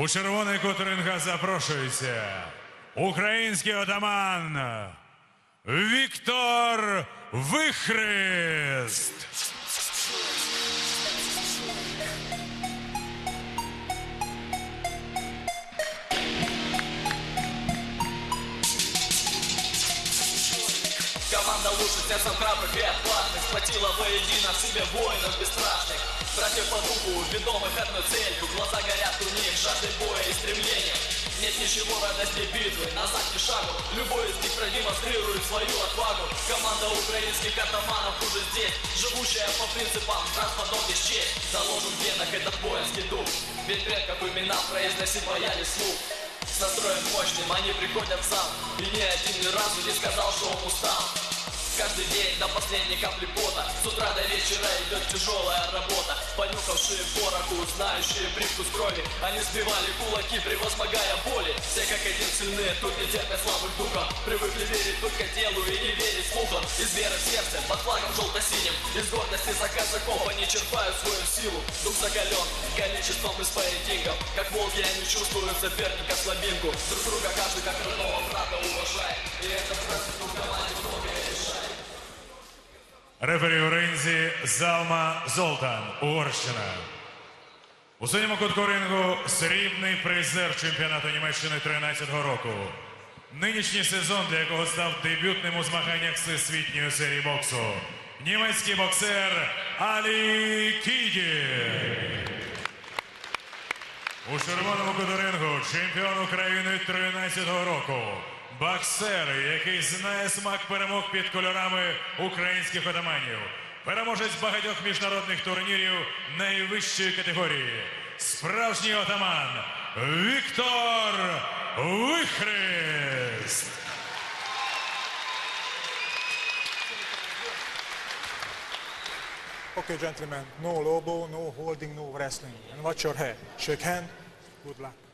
У червоний кут ринга запрошується український отаман Віктор Вихрест. Команда лучше сердцем храбрых и отважных Сплотила воедино в себе воинов бесстрашных Братьев по духу, ведомых одной целью. Глаза горят у них жаждой боя и стремлением Нет ничего радости битвы, назад ни шагу. Любой из них продемонстрирует свою отвагу. Команда украинских атаманов уже здесь Живущая по принципам транспортов без честь Заложен в венах этот воинский дух. Ведь предков имена произносить боялись слух. С настроем мощным они приходят зал. И ни один ни разу не сказал, что он устал Каждый день до последней капли пота. С утра до вечера идет тяжелая работа. Понюхавшие пороху, знающие привкус крови Они сбивали кулаки, превозмогая боли. Все как один сильны, тут не терпят слабых духов. Привыкли верить только телу и не верить слухам. Из веры в сердце, под флагом желто-синим. Из гордости за казаков они черпают свою силу. Дух закален, количеством из поединков Как волки они чувствуют соперника слабинку. Друг друга каждый как родного брата уважает. И это просто Рефері у ринзі Залма Золтан, Угорщина. У синьому кутку рингу срібний призер чемпіонату Німеччини 13-го року. Нинішній сезон, для якого став дебютним у змаганнях всесвітньої серії боксу. Німецький боксер Алі Кіді. У червоному куту рингу чемпіон України 13-го року. Боксер, який знає смак перемог під кольорами українських отаманів. Переможець багатьох міжнародних турнірів найвищої категорії. Справжній отаман Віктор Вихрест. Okay, gentlemen, no lobo, no holding, no wrestling. And watch your head. Shake hand. Good luck.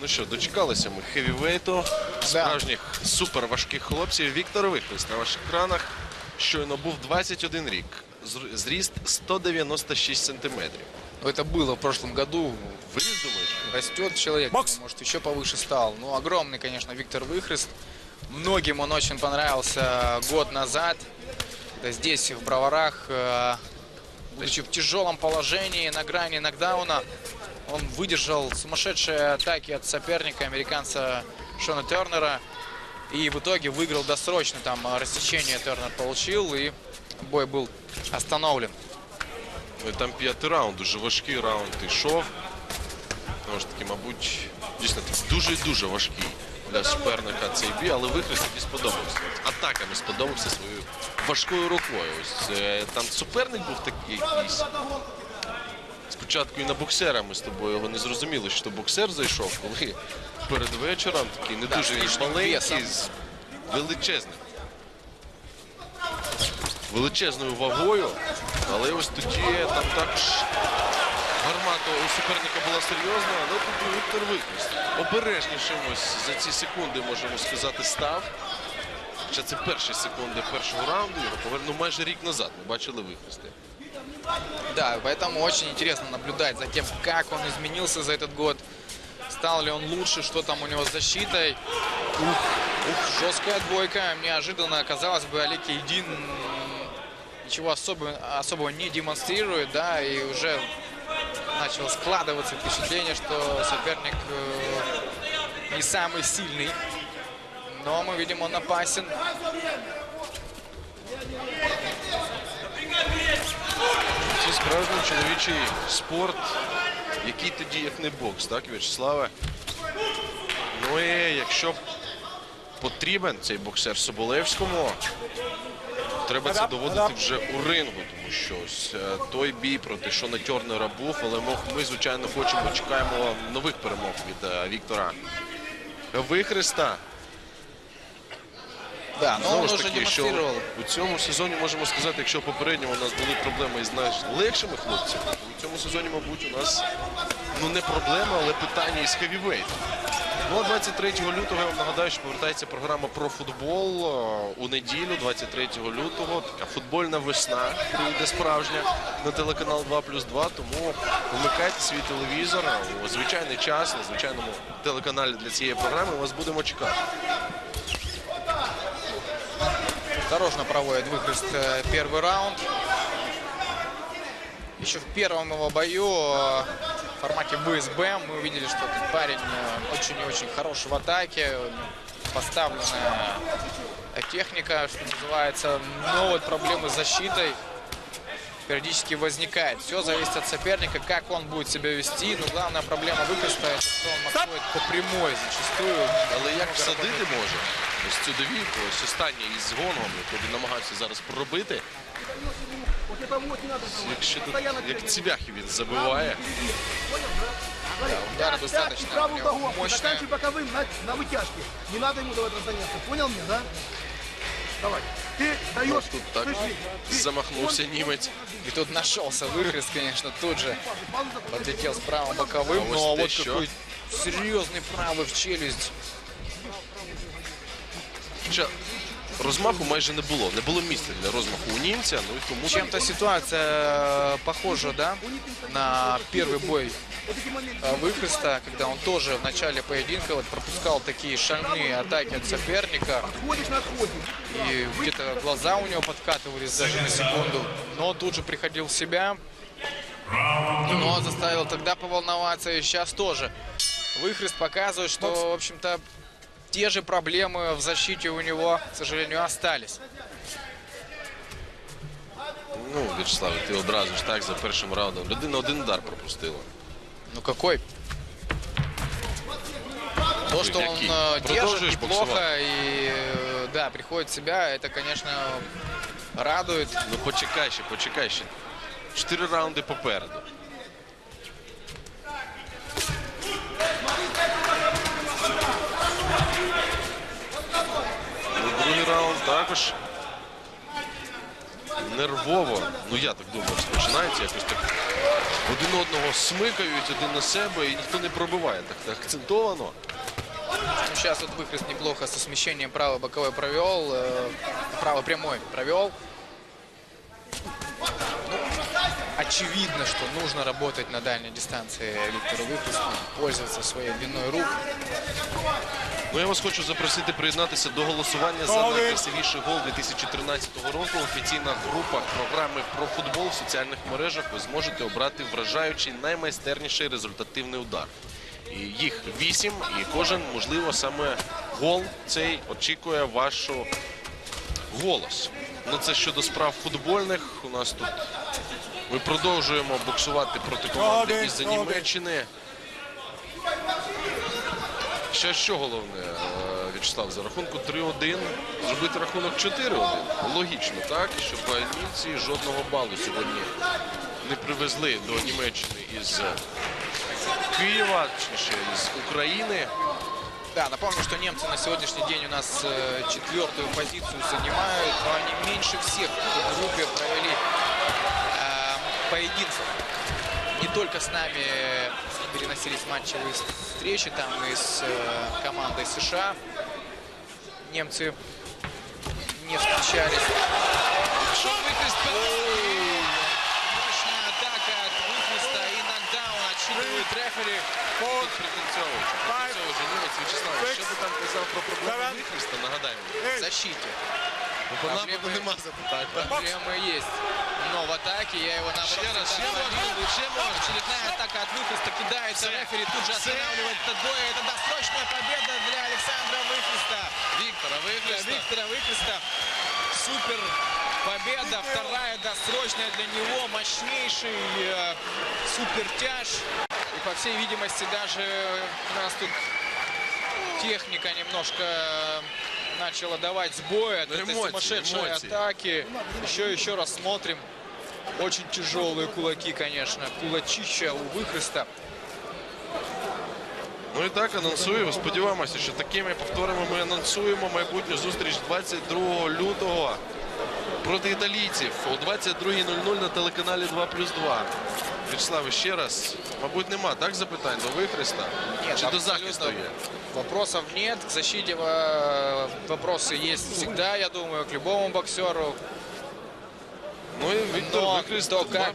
Ну що, дочекалися ми хевівейту, справжніх суперважких хлопців. Віктор Вихрест на ваших екранах щойно був 21 рік. Зр- Зріст 196 сантиметрів. Ну, Это было в прошлом году. Виріс, думаєш? Растет человек, Бокс. может, еще повыше стал. Ну, огромный, конечно, Виктор Выхрест. Многим он очень понравился год назад. Да здесь, в Броварах, э, будучи в тяжелом положении, на грани нокдауна, он выдержал сумасшедшие атаки от соперника, американца Шона Тернера. И в итоге выиграл досрочно. Там э, рассечение Тернер получил, и бой был остановлен. Ну, і там п'ятий раунд, дуже важкий раунд йшов. Тому ж таки, мабуть, дійсно такий дуже і дуже важкий для суперника цей бій, але Вихрест тобі сподобався. Атаками сподобався своєю важкою рукою. Ось е, там суперник був такий якийсь. Спочатку і на боксера ми з тобою його не зрозуміли, що боксер зайшов, коли перед вечором такий не дуже він маленький, з величезним. Величезною вагою, але ось тоді там також гармата у суперника була серйозна, але тут Віктор Вихрест. Обережнішим ось за ці секунди, можемо сказати, став. Хоча це перші секунди першого раунду, його повернув майже рік назад. Ми бачили Вихрести. Да, поэтому очень интересно наблюдать за тем, как он изменился за этот год. Стал ли он лучше, что там у него с защитой. Ух, ух, жесткая двойка. Неожиданно, казалось бы, Олег Един ничего особо- особого не демонстрирует, да, и уже начало складываться впечатление, что соперник э, не самый сильный. Но мы видим, он опасен. Це справжній чоловічий спорт, який тоді як не бокс, так, В'ячеславе? Ну і якщо потрібен цей боксер Соболевському, треба це доводити вже у рингу, тому що ось е, той бій проти Шона Тернера був, але ми, звичайно, хочемо, чекаємо нових перемог від е, Віктора Вихреста. Да, но Знову ж таки, що у цьому сезоні можемо сказати, якщо попередньо у нас були проблеми із знаєш, легшими хлопцями, то у цьому сезоні, мабуть, у нас ну не проблема, але питання із хевівейтом. Ну а 23 лютого я вам нагадаю, що повертається програма про футбол е, у неділю, 23 лютого. Така футбольна весна прийде справжня на телеканал 2 плюс 2. Тому вмикайте свій телевізор у звичайний час на звичайному телеканалі для цієї програми. Вас будемо чекати. Осторожно проводит выхлест э, первый раунд. Еще в первом его бою э, в формате БСБ мы увидели, что этот парень э, очень и очень хорош в атаке. Поставленная техника, что называется. Но вот проблемы с защитой периодически возникает. Все зависит от соперника, как он будет себя вести. Но главная проблема выхлеста, это что он маскует по прямой зачастую. Але як всадити може? Ось цю довівку, ось останнє із згоном, яку він намагався зараз проробити. Вот это вот не надо. Якщо тут як цвяхи він забиває. Да, удары Пять, достаточно и правую у него ногу. мощные. Заканчивай боковым на, на вытяжке. Не надо ему давать разгоняться. Понял меня, да? Давай. Ты даешь. Тут так слышь, ты- замахнувся німець. И тут нашелся выхлест, конечно, тут же пауза, пауза, подлетел с правым боковым, А вот но вот еще. какой серьезный правый в челюсть. Хоча розмаху майже не було. Не було місця для розмаху у німця. Ну і тому Чем-то ситуация э, похожа, да, на первый бой Вот эти моменты. э, выхлеста, когда он тоже в начале поединка вот пропускал такие шальные атаки от соперника. Ходишь на отходе. И где-то глаза у него подкатывались даже на секунду. Но тут же приходил в себя. Но заставил тогда поволноваться и сейчас тоже. Выхрест показывает, что, в общем-то, те же проблемы в защите у него, к сожалению, остались. ну, В'ячеслав, ти одразу ж так за першим раундом. Людина один удар пропустила. Ну какой? То, что он Какие? э, держит неплохо боксовать? и, э, да, приходит в себя, это, конечно, радует. Ну почекай ще, почекай ще. Чотири раунди попереду. Ну, другий раунд також нервово, ну я так думаю, розпочинається якось так. Один одного смикають, один на себе, і ніхто не пробиває. Так, так акцентовано. Ну, сейчас вот выхрест неплохо со смещением правый боковой провел, э, правый прямой провел. Ну, очевидно, что нужно работать на дальней дистанции Виктору Выхресту, пользоваться своей длиной рук. Ну, я вас хочу запросити приєднатися до голосування за найкрасивіший гол 2013 року. Офіційна група програми про футбол в соціальних мережах. Ви зможете обрати вражаючий наймайстерніший результативний удар. І їх вісім, і кожен, можливо, саме гол цей очікує вашу голос. Ну, це щодо справ футбольних. У нас тут ми продовжуємо боксувати проти команди із. Німеччини. Ще що головне, е, В'ячеслав, за рахунку 3-1 зробити рахунок 4-1. Логічно, так? Щоб німці жодного балу сьогодні не привезли до Німеччини із Києва, точніше, із України. Да, напомню, что немцы на сегодняшний день у нас э, четвертую позицию занимают, но они меньше всех в группе провели э, поединков. Не только с нами переносились матчевые с- встречи, там и с э, командой США немцы не встречались. Шон Выхрест, Мощная атака от Выхреста и нокдаун отсчитывает рефери. Прикінцьовуючи. Прикінцьовуючи німець В'ячеслав, що ти там казав про проблеми Seven. Віхреста, нагадаємо. В защите. Проблеми- нема запитань. Проблемы есть. Но в атаке я его наоборот Ще раз, ще можна, ще можна. Очередная атака от Выхреста кидается. Рефери тут же останавливает этот бой. Это досрочная победа для Александра Выхреста. Віктора Для Вихреста. Виктора Выхреста. Супер победа. Вторая досрочная для него. Мощнейший э, супер тяж. И по всей видимости даже у нас тут техника немножко начала давать сбой от Ну, этой эмоции, сумасшедшей эмоции. атаки. Еще, еще раз смотрим. Очень тяжелые кулаки, конечно. Кулачища у Выхреста. Ну і так анонсую. Сподіваємося, що такими повторами ми анонсуємо майбутню зустріч 22 лютого проти італійців о 22.00 на телеканалі 2 плюс 2. Вячеслав, ще раз Мабуть, нема, так, запитань до Вихреста? Нет, Чи до абсолютно захисту є? Вопросов нет. К защите э, вопросы есть всегда, я думаю, к любому боксеру. Ну і Віктор Но Вихрест то, мав- как,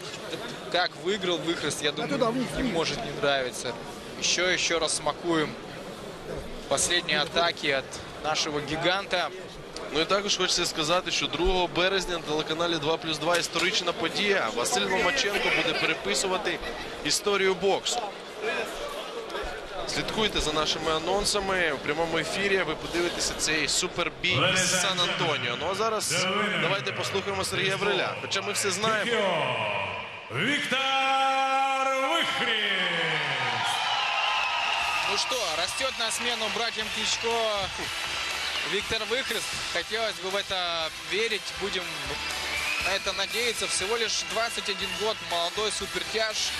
как выиграл Выхрест, я думаю, туда, вниз, не вниз. может не нравиться. Еще, еще раз смакуем последние атаки от нашего гиганта. Ну і також хочеться сказати, що 2 березня на телеканалі 2 плюс 2 історична подія. Василь Ломаченко буде переписувати історію боксу. Слідкуйте за нашими анонсами в прямому ефірі. Ви подивитеся цей супербій з Сан Антоніо. Ну а зараз давайте послухаємо Сергія Бриля. Хоча ми все знаємо. Віктор Вихріст. Ну что, растет на смену братьям Кличко Виктор Выхрест. Хотелось бы в это верить. Будем на это надеяться. Всего лишь 21 год, молодой супертяж.